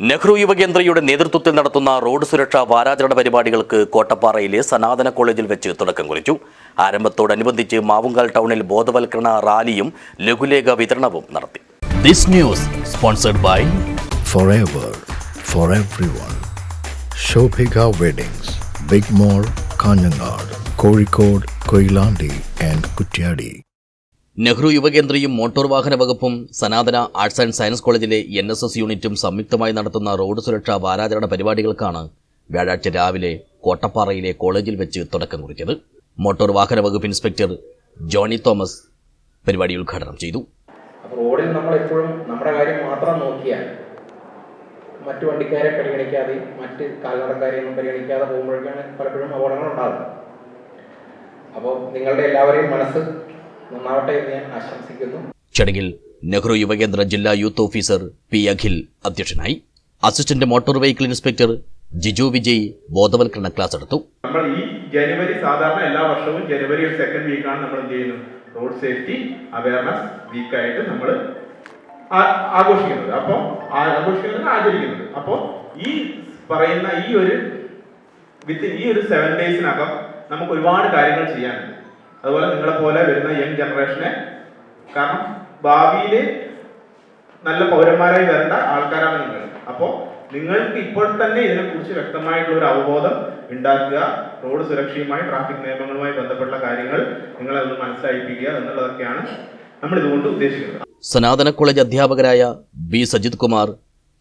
നെഹ്റു യുവകേന്ദ്രയുടെ നേതൃത്വത്തിൽ നടത്തുന്ന റോഡ് സുരക്ഷാ വാരാചരണ പരിപാടികൾക്ക് കോട്ടപ്പാറയിലെ സനാതന കോളേജിൽ വെച്ച് തുടക്കം കുറിച്ചു ആരംഭത്തോടനുബന്ധിച്ച് മാവുങ്കാൽ ടൗണിൽ ബോധവൽക്കരണ റാലിയും ലഘുലേഖ വിതരണവും നടത്തി this news sponsored by forever for everyone. Shobhika Weddings, Big mall Kanhangad Kozhikode Koilandi and Kutyadi. Nehru യുവകേന്ദ്രയും motor വാഹന വകുപ്പും സനാതന ആർട്സ് ആൻഡ് സയൻസ് കോളേജിലെ എൻ എസ് എസ് യൂണിറ്റും സംയുക്തമായി നടത്തുന്ന റോഡ് സുരക്ഷാ വാരാചരണ പരിപാടികൾക്കാണ് വ്യാഴാഴ്ച രാവിലെ കോട്ടപ്പാറയിലെ കോളേജിൽ വെച്ച് തുടക്കം കുറിച്ചത്. മോട്ടോർ വാഹന വകുപ്പ് ഇൻസ്പെക്ടർ ജോണി തോമസ് പരിപാടി ഉദ്ഘാടനം ചെയ്തു. റോഡിൽ നമ്മൾ എപ്പോഴും നമ്മുടെ കാര്യം മാത്രം നോക്കിയാൽ മറ്റു വണ്ടിക്കാരെ പരിഗണിക്കാതെ മറ്റ് കാൽനടക്കാരെയൊന്നും പരിഗണിക്കാതെ പോകുമ്പോഴേക്കാണ് പലപ്പോഴും അപകടങ്ങൾ ഉണ്ടാകുന്നത്. അപ്പോൾ നിങ്ങളുടെ എല്ലാവരെയും മനസ്സ് നന്നാവട്ടെ എന്ന് ഞാൻ ആശംസിക്കുന്നു. ചടങ്ങിൽ നെഹ്റു യുവകേന്ദ്ര ജില്ലാ യൂത്ത് ഓഫീസർ പി അഖിൽ അധ്യക്ഷനായി. Assistant motor vehicle inspector Jiju Vijay ബോധവൽക്കരണ ക്ലാസ് എടുത്തു. നമ്മൾ ഈ ജനുവരി സാധാരണ എല്ലാ വർഷവും ജനുവരി ഒരു സെക്കൻഡ് വീക്കാണ് നമ്മൾ എന്ത് ചെയ്യുന്നത്? റോഡ് സേഫ്റ്റി അവയർനെസ് വീക്കായിട്ട് നമ്മൾ ആഘോഷിക്കുന്നത്. അപ്പോൾ ആഘോഷിക്കുന്നത് ആചരിക്കുന്നത്. അപ്പോൾ ഈ പറയുന്ന ഈ ഒരു വിത്ത് ഈ ഒരു സെവൻ ഡേയ്സിനകം നമുക്ക് ഒരുപാട് കാര്യങ്ങൾ ചെയ്യാനുണ്ട്. അതുപോലെ നിങ്ങളെ പോലെ വരുന്ന യങ് ജനറേഷനെ കാരണം ഭാവിയിൽ നല്ല പൗരന്മാരായി വരേണ്ട ആൾക്കാരാണ് നിങ്ങൾ. അപ്പോൾ നിങ്ങൾക്ക് ഇപ്പോൾ തന്നെ ഇതിനെക്കുറിച്ച് വ്യക്തമായിട്ടുള്ള ഒരു അവബോധം ഉണ്ടാക്കുക റോഡ് സുരക്ഷയുമായി ട്രാഫിക് നിയമങ്ങളുമായി ബന്ധപ്പെട്ട കാര്യങ്ങൾ നിങ്ങൾ ഒന്ന് മനസ്സിലായിപ്പിക്കുക എന്നുള്ളതൊക്കെയാണ് നമ്മൾ ഇതുകൊണ്ട് ഉദ്ദേശിക്കുന്നത്. സനാതന കോളേജ് അധ്യാപകരായ ബി സജിത് കുമാർ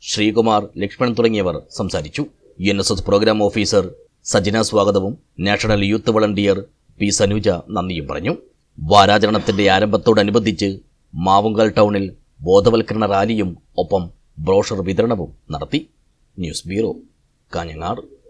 ശ്രീകുമാർ ലക്ഷ്മണൻ തുടങ്ങിയവർ സംസാരിച്ചു. N S S program officer Sajina സ്വാഗതവും national youth volunteer P Sanuja നന്ദിയും പറഞ്ഞു. വാരാചരണത്തിന്റെ ആരംഭത്തോടനുബന്ധിച്ച് മാവുങ്കൽ ടൗണിൽ ബോധവൽക്കരണ റാലിയും ഒപ്പം ബ്രോഷർ വിതരണവും നടത്തി. News bureau Kanhangad.